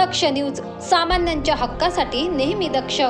दक्ष news सामान्यांच्या हक्कासाठी नेहमी दक्ष.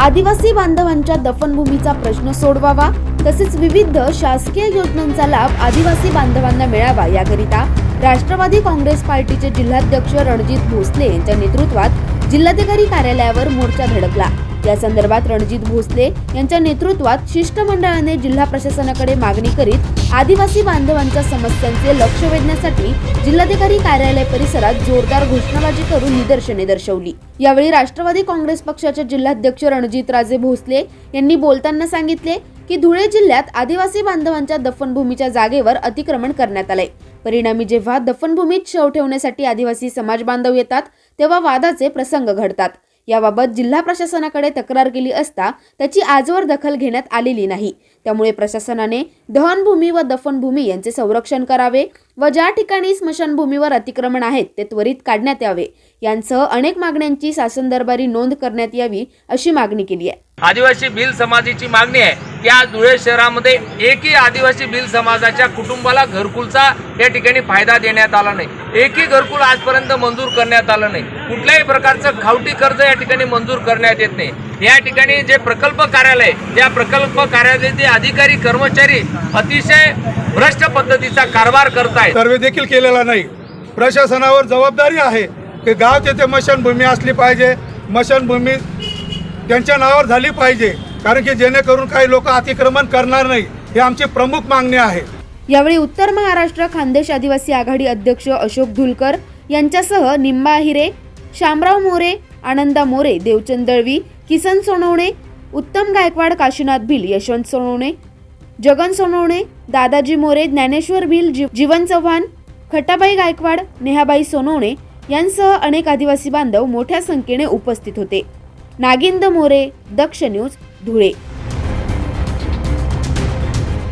आदिवासी बांधवांच्या दफनभूमीचा प्रश्न सोडवावा तसेच विविध शासकीय योजनांचा लाभ आदिवासी बांधवांना मिळावा याकरिता राष्ट्रवादी काँग्रेस पार्टीचे जिल्हाध्यक्ष रणजित भोसले यांच्या नेतृत्वात जिल्हाधिकारी कार्यालयावर मोर्चा धडकला. या संदर्भात रणजित भोसले यांच्या नेतृत्वात शिष्टमंडळाने जिल्हा प्रशासनाकडे मागणी करीत आदिवासी बांधवांच्या समस्यांचे लक्ष वेधण्यासाठी जिल्हाधिकारी कार्यालय परिसरात जोरदार घोषणाबाजी करून निदर्शने दर्शवली. यावेळी राष्ट्रवादी काँग्रेस पक्षाचे जिल्हाध्यक्ष रणजित राजे भोसले यांनी बोलताना सांगितले की धुळे जिल्ह्यात आदिवासी बांधवांच्या दफनभूमीच्या जागेवर अतिक्रमण करण्यात आले परिणामी जेव्हा दफनभूमीत शव ठेवण्यासाठी आदिवासी समाज बांधव येतात तेव्हा वादाचे प्रसंग घडतात. याबाबत जिल्हा प्रशासनाकडे तक्रार केली असता त्याची आजवर दखल घेण्यात आलेली नाही. त्यामुळे प्रशासनाने दहनभूमी व दफनभूमी यांचे संरक्षण करावे व ज्या ठिकाणी स्मशानभूमीवर अतिक्रमण आहेत ते त्वरित काढण्यात यावे. यांसह अनेक मागण्यांची शासन दरबारी नोंद करण्यात यावी अशी मागणी केली आहे. आदिवासी भिल समाजाची मागणी आहे की आज धुळे शहरामध्ये एकही आदिवासी भिल समाजाच्या कुटुंबाला घरकुलचा या ठिकाणी फायदा देण्यात आला नाही. एकही घरकुल आजपर्यंत मंजूर करण्यात आलं नाही. कुठल्याही प्रकारचं खावटी कर्ज या ठिकाणी मंजूर करण्यात येत नाही. या ठिकाणी जे प्रकल्प कार्यालय त्या प्रकल्प कार्यालयाचे अधिकारी कर्मचारी अतिशय भ्रष्ट पद्धतीचा कारभार करतायत सर्वे देखील केलेला नाही. प्रशासनावर जबाबदारी आहे की गाव तेथे मशानभूमी असली पाहिजे. मशानभूमी त्यांच्या नावावर झाली पाहिजे. कारण की जेणेकरून काही लोक अतिक्रमण करणार नाही. ही आमची प्रमुख मागणी आहे. यावेळी उत्तर महाराष्ट्र खानदेश आदिवासी आघाडी अध्यक्ष अशोक धुलकर यांच्यासह निंबा हिरे शामराव मोरे आनंदा मोरे देवचंद दळवी किसन सोनवणे उत्तम गायकवाड काशीनाथ भिल यशवंत सोनवणे जगन सोनवणे दादाजी मोरे ज्ञानेश्वर भिल जीव- जीवन चव्हाण खटाबाई गायकवाड नेहाबाई सोनवणे यांसह अनेक आदिवासी बांधव मोठ्या संख्येने उपस्थित होते. नागिंद मोरे दक्ष न्यूज धुळे.